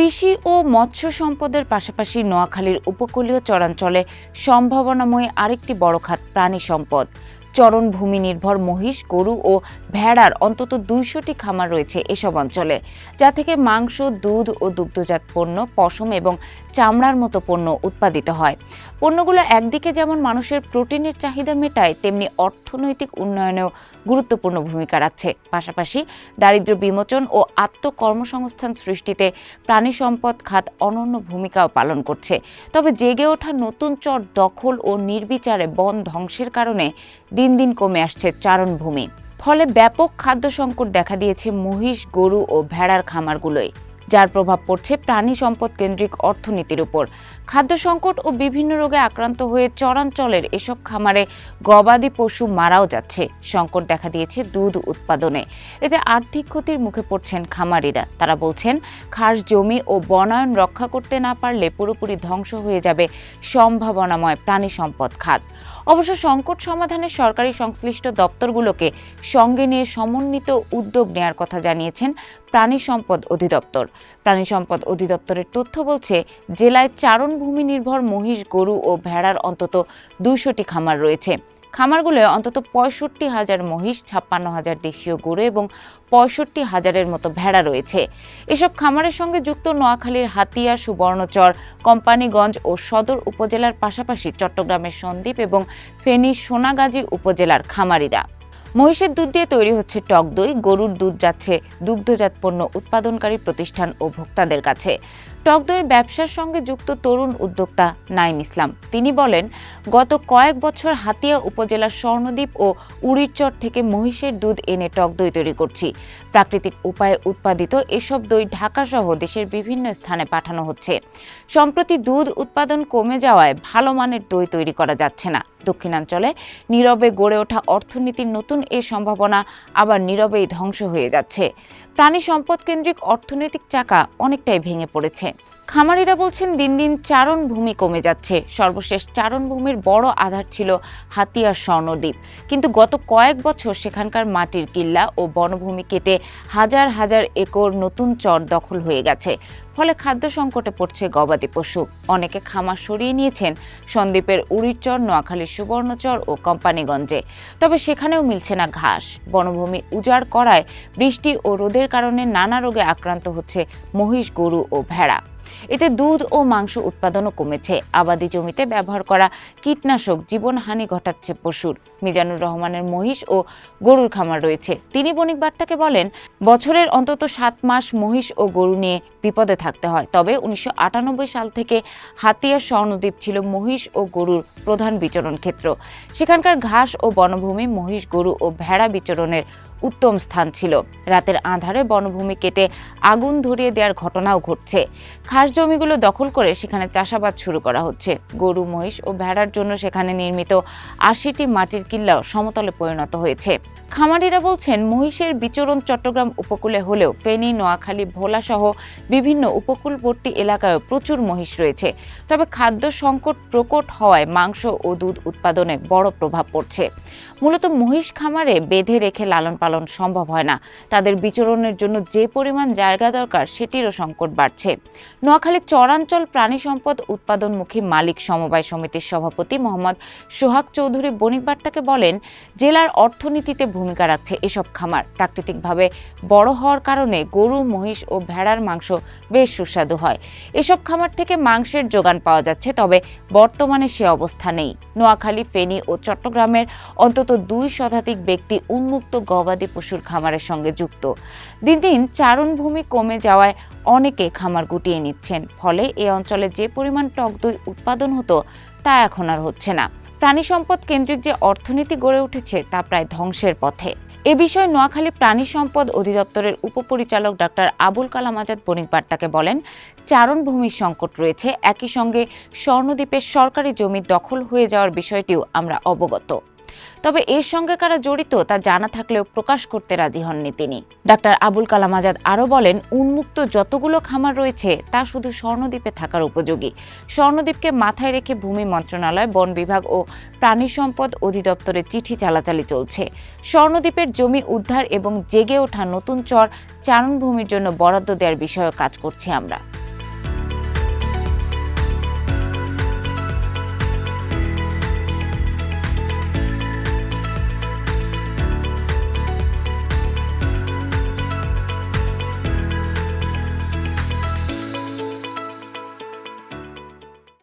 কৃষি ও মৎস্য সম্পদের পাশাপাশি নোয়াখালীর উপকূলীয় চরাঞ্চলে সম্ভাবনাময় আরেকটি বড় খাত প্রাণী সম্পদ। চরণভূমি নির্ভর মহিষ, গরু ও ভেড়ার অন্তত দুইশোটি খামার রয়েছে এসব অঞ্চলে, যা থেকে মাংস, দুধ ও দুগ্ধজাত পণ্য, পশম এবং চামড়ার মতো পণ্য উৎপাদিত হয়। পণ্যগুলো একদিকে যেমন মানুষের প্রোটিনের চাহিদা মেটায়, তেমনি অর্থনৈতিক উন্নয়নেও গুরুত্বপূর্ণ ভূমিকা রাখছে। পাশাপাশি দারিদ্র্য বিমোচন ও আত্মকর্মসংস্থান সৃষ্টিতে প্রাণী সম্পদ খাত অনন্য ভূমিকাও পালন করছে। তবে জেগে ওঠা নতুন চর দখল ও নির্বিচারে বন ধ্বংসের কারণে দিন দিন কমে আসছে চারণভূমি। ফলে ব্যাপক খাদ্য সংকট দেখা দিয়েছে মহিষ, গরু ও ভেড়ার খামারগুলোয়। যার প্রভাব পড়ছে প্রাণী সম্পদ কেন্দ্রিক অর্থনীতির উপর। খাদ্য সংকট ও বিভিন্ন রোগে আক্রান্ত হয়ে চরাঞ্চলের এসব খামারে গবাদি পশু মারাও যাচ্ছে। সংকট দেখা দিয়েছে দুধ উৎপাদনে। এতে আর্থিক ক্ষতির মুখে পড়ছেন খামারিরা। তারা বলছেন, খাস জমি ও বনায়ন রক্ষা করতে না পারলে পুরোপুরি ধ্বংস হয়ে যাবে সম্ভাবনাময় প্রাণী সম্পদ খাত। অবশ্য সংকট সমাধানে সরকারি সংশ্লিষ্ট দপ্তরগুলোকে সঙ্গে নিয়ে সমন্বিত উদ্যোগ নেয়ার কথা জানিয়েছেন প্রাণী সম্পদ অধিদপ্তর। প্রাণী সম্পদ অধিদপ্তরের তথ্য বলছে, জেলায় চারণভূমি নির্ভর মহিষ, গরু ও ভেড়ার অন্তত দুইশোটি খামার রয়েছে। খামারগুলোয় অন্তত পঁয়ষট্টি হাজার মহিষ, ছাপ্পান্ন হাজার দেশীয় গরু এবং পঁয়ষট্টি হাজারের মতো ভেড়া রয়েছে। এসব খামারের সঙ্গে যুক্ত নোয়াখালীর হাতিয়া, সুবর্ণচর, কোম্পানিগঞ্জ ও সদর উপজেলার পাশাপাশি চট্টগ্রামের সন্দ্বীপ এবং ফেনী, সোনাগাজী উপজেলার খামারিরা। মহিষের দুধ দিয়ে তৈরি হচ্ছে টক দই। গরুর দুধ যাচ্ছে দুগ্ধজাত পণ্য উৎপাদনকারী প্রতিষ্ঠান ও ভোক্তাদের কাছে। টক দইয়ের ব্যবসার সঙ্গে যুক্ত তরুণ উদ্যোক্তা নাইম ইসলাম। তিনি বলেন, গত কয়েক বছর হাতিয়া উপজেলার স্বর্ণদ্বীপ ও উড়িরচর থেকে মহিষের দুধ এনে টক দই তৈরি করছি। প্রাকৃতিক উপায়ে উৎপাদিত এসব দই ঢাকাসহ দেশের বিভিন্ন স্থানে পাঠানো হচ্ছে। সম্প্রতি দুধ উৎপাদন কমে যাওয়ায় ভালো মানের দই তৈরি করা যাচ্ছে না। দক্ষিণাঞ্চলে। নীরবে গড়ে ওঠা অর্থনীতির নতুন এ সম্ভাবনা আবার নীরবেই ধ্বংস হয়ে যাচ্ছে। প্রাণী সম্পদ কেন্দ্রিক অর্থনৈতিক চাকা অনেকটাই ভেঙে পড়েছে। খামারিরা বলছেন দিন দিন চারণ ভূমি কমে যাচ্ছে। সর্বশেষ চারণ ভূমির বড় আধার ছিল হাতিয়ার স্বর্ণদ্বীপ। কিন্তু গত কয়েক বছর সেখানকার মাটির কিল্লা ও বনভূমি কেটে হাজার হাজার একর নতুন চর দখল হয়ে গেছে। ফলে খাদ্য সংকটে পড়ছে গবাদি পশু। অনেকে খামার সরিয়ে নিয়েছেন সন্দ্বীপের উড়িরচর, নোয়াখালীর সুবর্ণচর ও কোম্পানিগঞ্জে। তবে সেখানেও মিলছে না ঘাস। বনভূমি উজাড় করায় বৃষ্টি ও রোদের কারণে নানা রোগে আক্রান্ত হচ্ছে মহিষ, গরু ও ভেড়া। এতে দুধ ও মাংস উৎপাদনও কমেছে। আবাদি জমিতে ব্যবহার করা কীটনাশক জীবনহানি ঘটাচ্ছে পশুর। মিজানুর রহমানের মহিষ ও গরুর খামার রয়েছে। তিনি বণিক বার্তাকে বলেন, বছরের অন্তত সাত মাস মহিষ ও গরু নিয়ে বিপদে থাকতে হয়। তবে উনিশশো আটানব্বই সাল থেকে হাতিয়ার স্বর্ণদ্বীপ ছিল মহিষ ও গরুর প্রধান বিচরণ ক্ষেত্র। সেখানকার ঘাস ও বনভূমি মহিষ, গরু ও ভেড়া বিচরণের উত্তম স্থান ছিল। রাতের আধারে বনভূমি কেটে আগুন ধরিয়ে দেওয়ার ঘটনাও ঘটছে। খাস জমিগুলো দখল করে সেখানে চাষাবাদ শুরু করা হচ্ছে। গরু, মহিষ ও ভেড়ার জন্য সেখানে নির্মিত আশিটি মাটির কিল্লাও সমতলে পরিণত হয়েছে। খামারিরা বলছেন, মহিষের বিচরণ চট্টগ্রাম উপকূলে হলেও ফেনী, নোয়াখালী ভোলা সহ বিভিন্ন উপকূলবর্তী এলাকায় প্রচুর মহিষ রয়েছে। তবে খাদ্য সংকট প্রকট হওয়ায় মাংস ও দুধ উৎপাদনে বড় প্রভাব পড়ছে। মূলত মহিষ খামারে বেঁধে রেখে লালন পালন সম্ভব হয় না। তাদের বিচরণের জন্য যে পরিমাণ জায়গা দরকার, সেটিরও সংকট বাড়ছে। নোয়াখালী চরাঞ্চল প্রাণী সম্পদ উৎপাদনমুখী মালিক সমবায় সমিতির সভাপতি মোহাম্মদ সোহাগ চৌধুরী বণিক বার্তাকে বলেন, জেলার অর্থনীতিতে ভূমিকা রাখছে এসব খামার। প্রাকৃতিকভাবে বড় হওয়ার কারণে গরু, মহিষ ও ভেড়ার মাংস বেশ সুস্বাদু হয়। এসব খামার থেকে মাংসের যোগান পাওয়া যাচ্ছে, তবে বর্তমানে সে অবস্থা নেই। নোয়াখালী, ফেনী ও চট্টগ্রামের অন্তত দুই শতাধিক ব্যক্তি উন্মুক্ত গবাদি পশুর খামারের সঙ্গে যুক্ত। দিন দিন চারণভূমি কমে যাওয়ায় অনেকে খামার গুটিয়ে নিচ্ছেন। ফলে এ অঞ্চলে যে পরিমাণ টক দই উৎপাদন হতো, তা এখন আর হচ্ছে না। প্রাণী সম্পদ কেন্দ্রিক যে অর্থনীতি গড়ে উঠেছে, তা প্রায় ধ্বংসের পথে। এ বিষয়ে নোয়াখালী প্রাণী সম্পদ অধিদপ্তরের উপপরিচালক ডাক্তার আবুল কালাম আজাদ বণিক বার্তাকে বলেন, চারণভূমির সংকট রয়েছে। একই সঙ্গে স্বর্ণদ্বীপের সরকারি জমি দখল হয়ে যাওয়ার বিষয়টিও আমরা অবগত। তবে এর সঙ্গে কারা জড়িত তা জানা থাকলেও প্রকাশ করতে রাজি হননি তিনি। ডাক্তার আবুল কালাম আজাদ আরও বলেন, উন্মুক্ত যতগুলো খামার রয়েছে, তা শুধু স্বর্ণদ্বীপে থাকার উপযোগী। স্বর্ণদ্বীপকে মাথায় রেখে ভূমি মন্ত্রণালয়, বন বিভাগ ও প্রাণী সম্পদ অধিদপ্তরে চিঠি চালাচালি চলছে। স্বর্ণদ্বীপের জমি উদ্ধার এবং জেগে ওঠা নতুন চর চারণভূমির জন্য বরাদ্দ দেওয়ার বিষয়েও কাজ করছি আমরা।